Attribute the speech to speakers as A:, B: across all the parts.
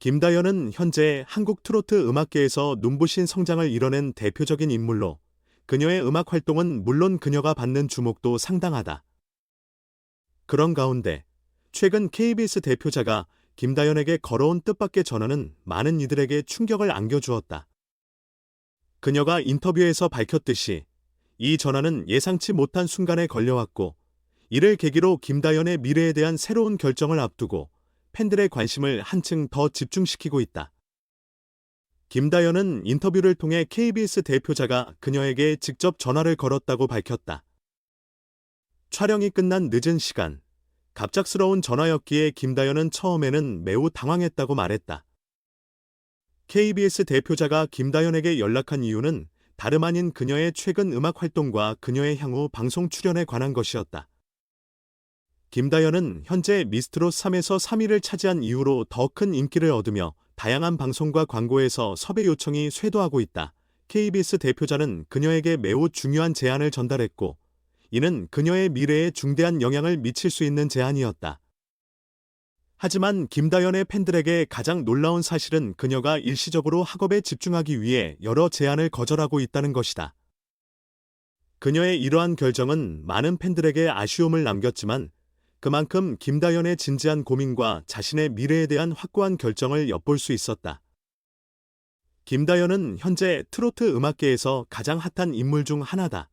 A: 김다연은 현재 한국 트로트 음악계에서 눈부신 성장을 이뤄낸 대표적인 인물로 그녀의 음악 활동은 물론 그녀가 받는 주목도 상당하다. 그런 가운데 최근 KBS 대표자가 김다연에게 걸어온 뜻밖의 전화는 많은 이들에게 충격을 안겨주었다. 그녀가 인터뷰에서 밝혔듯이 이 전화는 예상치 못한 순간에 걸려왔고 이를 계기로 김다연의 미래에 대한 새로운 결정을 앞두고 팬들의 관심을 한층 더 집중시키고 있다. 김다연은 인터뷰를 통해 KBS 대표자가 그녀에게 직접 전화를 걸었다고 밝혔다. 촬영이 끝난 늦은 시간, 갑작스러운 전화였기에 김다연은 처음에는 매우 당황했다고 말했다. KBS 대표자가 김다연에게 연락한 이유는 다름 아닌 그녀의 최근 음악 활동과 그녀의 향후 방송 출연에 관한 것이었다. 김다연은 현재 미스트롯 3에서 3위를 차지한 이후로 더 큰 인기를 얻으며 다양한 방송과 광고에서 섭외 요청이 쇄도하고 있다. KBS 대표자는 그녀에게 매우 중요한 제안을 전달했고, 이는 그녀의 미래에 중대한 영향을 미칠 수 있는 제안이었다. 하지만 김다연의 팬들에게 가장 놀라운 사실은 그녀가 일시적으로 학업에 집중하기 위해 여러 제안을 거절하고 있다는 것이다. 그녀의 이러한 결정은 많은 팬들에게 아쉬움을 남겼지만 그만큼 김다연의 진지한 고민과 자신의 미래에 대한 확고한 결정을 엿볼 수 있었다. 김다연은 현재 트로트 음악계에서 가장 핫한 인물 중 하나다.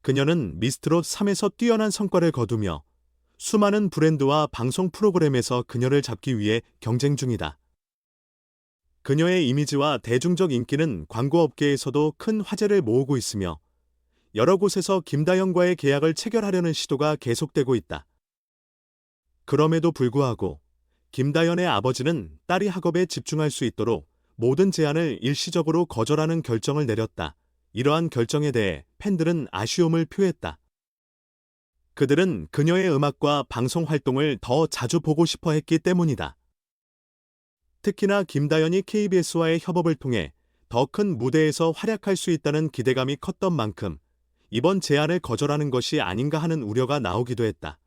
A: 그녀는 미스트롯 3에서 뛰어난 성과를 거두며 수많은 브랜드와 방송 프로그램에서 그녀를 잡기 위해 경쟁 중이다. 그녀의 이미지와 대중적 인기는 광고업계에서도 큰 화제를 모으고 있으며 여러 곳에서 김다영과의 계약을 체결하려는 시도가 계속되고 있다. 그럼에도 불구하고 김다연의 아버지는 딸이 학업에 집중할 수 있도록 모든 제안을 일시적으로 거절하는 결정을 내렸다. 이러한 결정에 대해 팬들은 아쉬움을 표했다. 그들은 그녀의 음악과 방송 활동을 더 자주 보고 싶어 했기 때문이다. 특히나 김다연이 KBS와의 협업을 통해 더 큰 무대에서 활약할 수 있다는 기대감이 컸던 만큼 이번 제안을 거절하는 것이 아닌가 하는 우려가 나오기도 했다.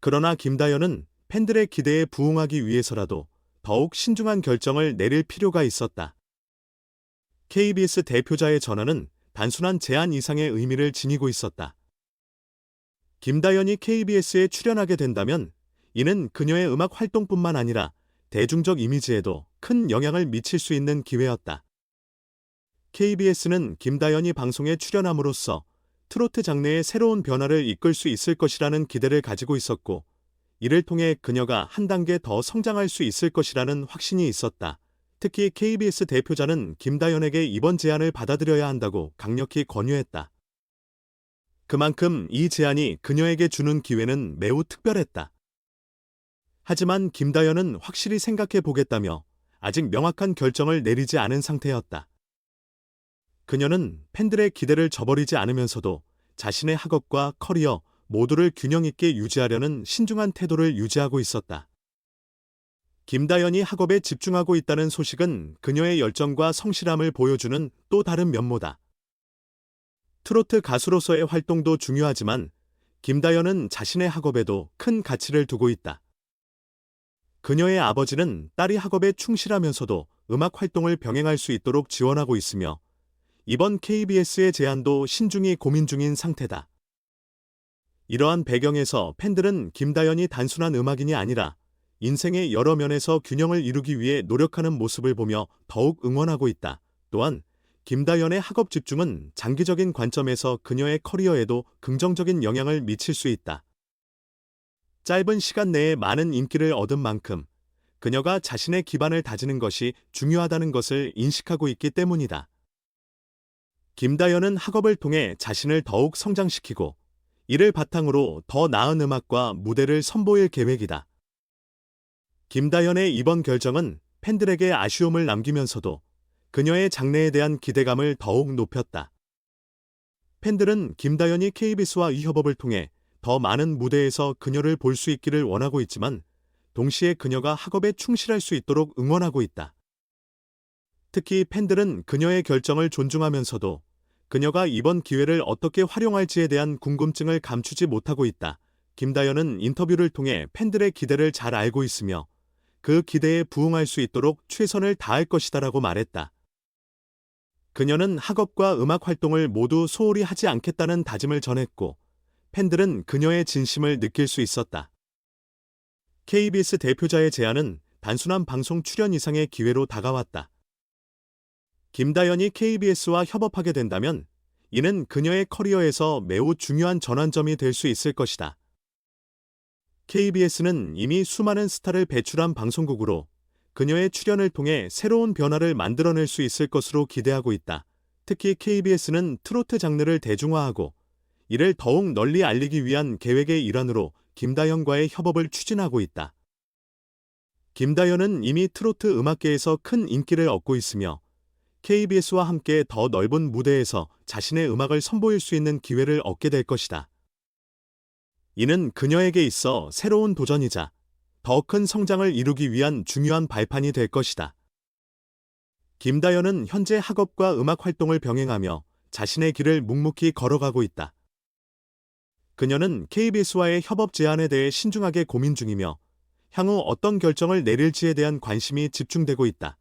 A: 그러나 김다연은 팬들의 기대에 부응하기 위해서라도 더욱 신중한 결정을 내릴 필요가 있었다. KBS 대표자의 전화는 단순한 제안 이상의 의미를 지니고 있었다. 김다연이 KBS에 출연하게 된다면 이는 그녀의 음악 활동뿐만 아니라 대중적 이미지에도 큰 영향을 미칠 수 있는 기회였다. KBS는 김다연이 방송에 출연함으로써 트로트 장르의 새로운 변화를 이끌 수 있을 것이라는 기대를 가지고 있었고, 이를 통해 그녀가 한 단계 더 성장할 수 있을 것이라는 확신이 있었다. 특히 KBS 대표자는 김다연에게 이번 제안을 받아들여야 한다고 강력히 권유했다. 그만큼 이 제안이 그녀에게 주는 기회는 매우 특별했다. 하지만 김다연은 확실히 생각해 보겠다며 아직 명확한 결정을 내리지 않은 상태였다. 그녀는 팬들의 기대를 저버리지 않으면서도 자신의 학업과 커리어 모두를 균형 있게 유지하려는 신중한 태도를 유지하고 있었다. 김다연이 학업에 집중하고 있다는 소식은 그녀의 열정과 성실함을 보여주는 또 다른 면모다. 트로트 가수로서의 활동도 중요하지만 김다연은 자신의 학업에도 큰 가치를 두고 있다. 그녀의 아버지는 딸이 학업에 충실하면서도 음악 활동을 병행할 수 있도록 지원하고 있으며 이번 KBS의 제안도 신중히 고민 중인 상태다. 이러한 배경에서 팬들은 김다연이 단순한 음악인이 아니라 인생의 여러 면에서 균형을 이루기 위해 노력하는 모습을 보며 더욱 응원하고 있다. 또한 김다연의 학업 집중은 장기적인 관점에서 그녀의 커리어에도 긍정적인 영향을 미칠 수 있다. 짧은 시간 내에 많은 인기를 얻은 만큼 그녀가 자신의 기반을 다지는 것이 중요하다는 것을 인식하고 있기 때문이다. 김다연은 학업을 통해 자신을 더욱 성장시키고 이를 바탕으로 더 나은 음악과 무대를 선보일 계획이다. 김다연의 이번 결정은 팬들에게 아쉬움을 남기면서도 그녀의 장래에 대한 기대감을 더욱 높였다. 팬들은 김다연이 KBS와 이 협업을 통해 더 많은 무대에서 그녀를 볼 수 있기를 원하고 있지만 동시에 그녀가 학업에 충실할 수 있도록 응원하고 있다. 특히 팬들은 그녀의 결정을 존중하면서도 그녀가 이번 기회를 어떻게 활용할지에 대한 궁금증을 감추지 못하고 있다. 김다연은 인터뷰를 통해 팬들의 기대를 잘 알고 있으며 그 기대에 부응할 수 있도록 최선을 다할 것이다라고 말했다. 그녀는 학업과 음악 활동을 모두 소홀히 하지 않겠다는 다짐을 전했고, 팬들은 그녀의 진심을 느낄 수 있었다. KBS 대표자의 제안은 단순한 방송 출연 이상의 기회로 다가왔다. 김다연이 KBS와 협업하게 된다면 이는 그녀의 커리어에서 매우 중요한 전환점이 될 수 있을 것이다. KBS는 이미 수많은 스타를 배출한 방송국으로 그녀의 출연을 통해 새로운 변화를 만들어낼 수 있을 것으로 기대하고 있다. 특히 KBS는 트로트 장르를 대중화하고 이를 더욱 널리 알리기 위한 계획의 일환으로 김다연과의 협업을 추진하고 있다. 김다연은 이미 트로트 음악계에서 큰 인기를 얻고 있으며 KBS와 함께 더 넓은 무대에서 자신의 음악을 선보일 수 있는 기회를 얻게 될 것이다. 이는 그녀에게 있어 새로운 도전이자 더 큰 성장을 이루기 위한 중요한 발판이 될 것이다. 김다연은 현재 학업과 음악 활동을 병행하며 자신의 길을 묵묵히 걸어가고 있다. 그녀는 KBS와의 협업 제안에 대해 신중하게 고민 중이며 향후 어떤 결정을 내릴지에 대한 관심이 집중되고 있다.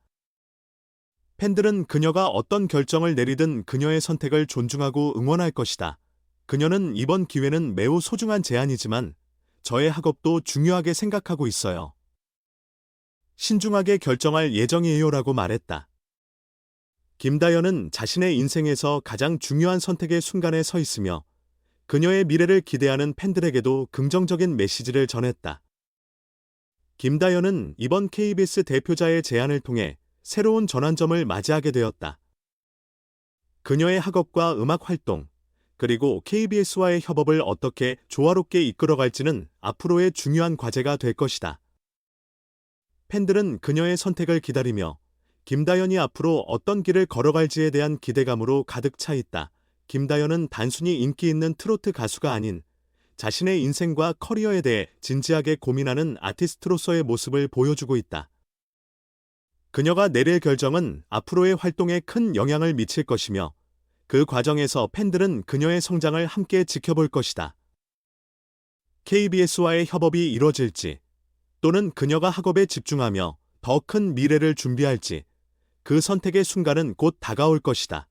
A: 팬들은 그녀가 어떤 결정을 내리든 그녀의 선택을 존중하고 응원할 것이다. 그녀는 이번 기회는 매우 소중한 제안이지만 저의 학업도 중요하게 생각하고 있어요. 신중하게 결정할 예정이에요라고 말했다. 김다연은 자신의 인생에서 가장 중요한 선택의 순간에 서 있으며 그녀의 미래를 기대하는 팬들에게도 긍정적인 메시지를 전했다. 김다연은 이번 KBS 대표자의 제안을 통해 새로운 전환점을 맞이하게 되었다. 그녀의 학업과 음악 활동, 그리고 KBS와의 협업을 어떻게 조화롭게 이끌어갈지는 앞으로의 중요한 과제가 될 것이다. 팬들은 그녀의 선택을 기다리며 김다연이 앞으로 어떤 길을 걸어갈지에 대한 기대감으로 가득 차 있다. 김다연은 단순히 인기 있는 트로트 가수가 아닌 자신의 인생과 커리어에 대해 진지하게 고민하는 아티스트로서의 모습을 보여주고 있다. 그녀가 내릴 결정은 앞으로의 활동에 큰 영향을 미칠 것이며 그 과정에서 팬들은 그녀의 성장을 함께 지켜볼 것이다. KBS와의 협업이 이뤄질지 또는 그녀가 학업에 집중하며 더 큰 미래를 준비할지 그 선택의 순간은 곧 다가올 것이다.